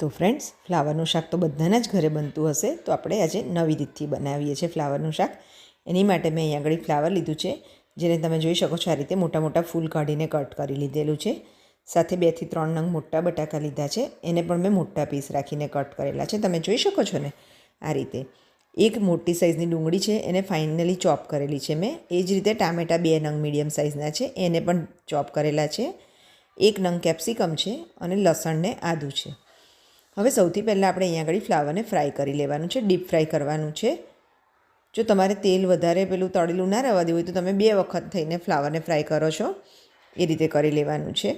તો ફ્રેન્ડ્સ ફ્લાવરનું શાક તો બધાના જ ઘરે બનતું હશે, તો આપણે આજે નવી રીતથી બનાવીએ છીએ ફ્લાવરનું શાક. એની માટે મેં અહીંયા આગળ ફ્લાવર લીધું છે, જેને તમે જોઈ શકો છો આ રીતે મોટા મોટા ફૂલ કાઢીને કટ કરી લીધેલું છે. સાથે બેથી ત્રણ નંગ મોટા બટાકા લીધા છે, એને પણ મેં મોટા પીસ રાખીને કટ કરેલા છે. તમે જોઈ શકો છો ને આ રીતે. એક મોટી સાઇઝની ડુંગળી છે, એને ફાઇનલી ચોપ કરેલી છે મેં. એ જ રીતે ટામેટા બે નંગ મીડિયમ સાઇઝના છે, એને પણ ચોપ કરેલા છે. એક નંગ કેપ્સિકમ છે અને લસણને આદું છે. હવે સૌથી પહેલાં આપણે અહીંયા આગળ ફ્લાવરને ફ્રાય કરી લેવાનું છે, ડીપ ફ્રાય કરવાનું છે. જો તમારે તેલ વધારે પેલું તળેલું ના રહેવા દેવું હોય તો તમે બે વખત થઈને ફ્લાવરને ફ્રાય કરો છો. એ રીતે કરી લેવાનું છે.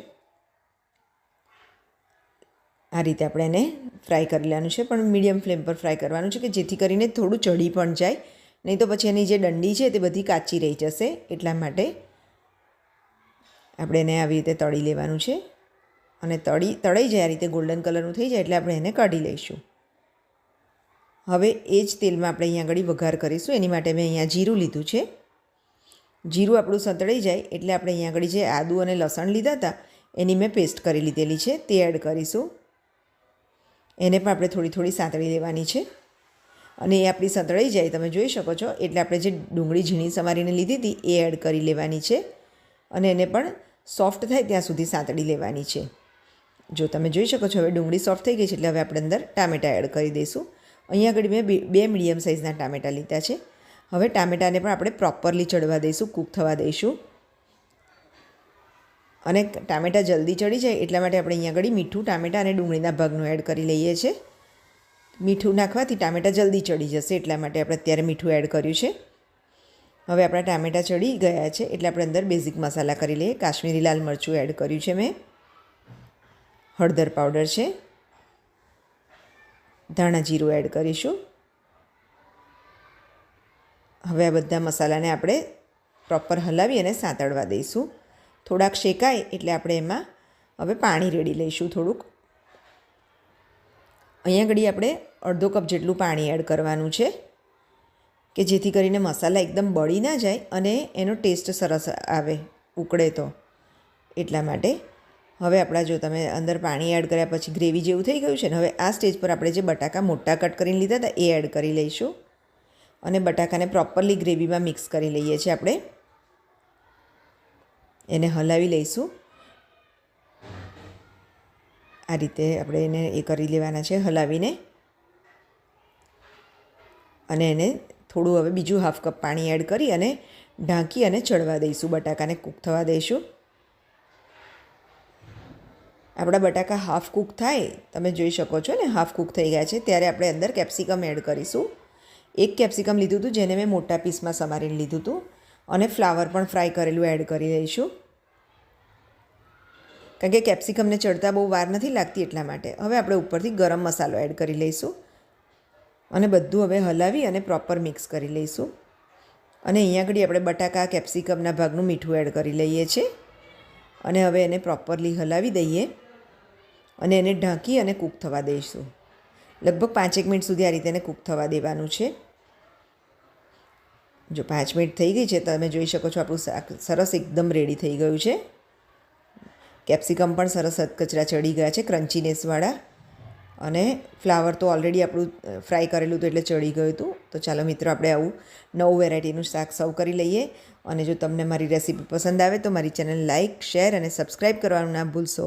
આ રીતે આપણે એને ફ્રાય કરી લેવાનું છે, પણ મીડિયમ ફ્લેમ પર ફ્રાય કરવાનું છે કે જેથી કરીને થોડું ચડી પણ જાય. નહીં તો પછી એની જે દંડી છે તે બધી કાચી રહી જશે, એટલા માટે આપણે એને આવી રીતે તળી લેવાનું છે. અને તળી, તળાઈ જાય આ રીતે ગોલ્ડન કલરનું થઈ જાય એટલે આપણે એને કાઢી લઈશું. હવે એ જ તેલમાં આપણે અહીંયા આગળ વઘાર કરીશું. એની માટે મેં અહીંયા જીરું લીધું છે. જીરું આપણું સંતળાઈ જાય એટલે આપણે અહીંયા આગળ જે આદું અને લસણ લીધા હતા, એની મેં પેસ્ટ કરી લીધેલી છે. તે એડ કરીશું. એને પણ આપણે થોડી થોડી સાંતળી લેવાની છે. અને એ આપણી સંતળાઈ જાય, તમે જોઈ શકો છો. એટલે આપણે જે ડુંગળી ઝીણી સમારીને લીધી હતી, એ એડ કરી લેવાની છે. અને એને પણ સોફ્ટ થાય ત્યાં સુધી સાંતળી લેવાની છે. જો તમે જોઈ શકો છો, હવે ડુંગળી સોફ્ટ થઈ ગઈ છે એટલે હવે આપણે અંદર ટામેટાં એડ કરી દઈશું. અહીંયા આગળ મેં બે મીડિયમ સાઇઝના ટામેટાં લીધા છે. હવે ટામેટાને પણ આપણે પ્રોપરલી ચડવા દઈશું કૂક થવા દઈશું. અને ટામેટાં જલ્દી ચડી જાય એટલા માટે આપણે અહીંયા આગળ મીઠું ટામેટાં અને ડુંગળીના ભાગનું એડ કરી લઈએ છીએ મીઠું નાખવાથી ટામેટાં જલ્દી ચડી જશે એટલા માટે આપણે અત્યારે મીઠું એડ કર્યું છે. હવે આપણા ટામેટાં ચડી ગયા છે એટલે આપણે અંદર બેઝિક મસાલા કરી લઈએ. કાશ્મીરી લાલ મરચું એડ કર્યું છે મેં. હળદર પાવડર છે. ધાણા જીરું એડ કરીશું. હવે આ બધા મસાલાને આપણે પ્રોપર હલાવી અને સાંતળવા દઈશું. થોડાક શેકાય એટલે આપણે એમાં હવે પાણી રેડી લઈશું થોડુંક. અહીંયા ઘડી આપણે અડધો કપ જેટલું પાણી એડ કરવાનું છે કે જેથી કરીને મસાલા એકદમ બળી ના જાય અને એનો ટેસ્ટ સરસ આવે, ઉકળે તો. એટલા માટે હવે આપણા જો તમે અંદર પાણી એડ કર્યા પછી ગ્રેવી જેવું થઈ ગયું છે ને, હવે આ સ્ટેજ પર આપણે જે બટાકા મોટા કટ કરીને લીધા હતા, એ એડ કરી લઈશું. અને બટાકાને પ્રોપરલી ગ્રેવીમાં મિક્સ કરી લઈએ છીએ આપણે. એને હલાવી લઈશું. આ રીતે આપણે એને એ કરી લેવાના છે હલાવીને. અને એને થોડું હવે બીજું હાફ કપ પાણી એડ કરી અને ઢાંકી અને ચડવા દઈશું. બટાકાને કૂક થવા દઈશું. આપણા બટાકા હાફ કૂક થાય, તમે જોઈ શકો છો ને હાફ કૂક થઈ ગયા છે. ત્યારે આપણે અંદર કેપ્સિકમ એડ કરીશું. એક કેપ્સિકમ લીધું હતું, જેને મેં મોટા પીસમાં સમારીને લીધું હતું. અને ફ્લાવર પણ ફ્રાય કરેલું એડ કરી દઈશું. કારણ કે કેપ્સિકમને ચડતા બહુ વાર નથી લાગતી એટલા માટે. હવે આપણે ઉપરથી ગરમ મસાલો એડ કરી લઈશું. અને બધું હવે હલાવી અને પ્રોપર મિક્સ કરી લઈશું. અને અહીંયા આગળ આપણે બટાકા કેપ્સિકમના ભાગનું મીઠું એડ કરી લઈએ છીએ. અને હવે એને પ્રોપરલી હલાવી દઈએ. અને એને ઢાંકી અને કૂક થવા દઈશું. લગભગ પાંચેક મિનિટ સુધી આ રીતે એને કૂક થવા દેવાનું છે. જો પાંચ મિનિટ થઈ ગઈ છે, તમે જોઈ શકો છો આપણું શાક સરસ એકદમ રેડી થઈ ગયું છે. કેપ્સિકમ પણ સરસ કચરા ચડી ગયા છે ક્રન્ચીનેસવાળા અને ફ્લાવર તો ઓલરેડી આપણું ફ્રાય કરેલું હતું એટલે ચડી ગયું હતું. તો ચાલો મિત્રો, આપણે આવું નવું વેરાયટીનું શાક સર્વ કરી લઈએ. અને જો તમને મારી રેસીપી પસંદ આવે તો મારી ચેનલ લાઇક શેર અને સબસ્ક્રાઈબ કરવાનું ના ભૂલશો.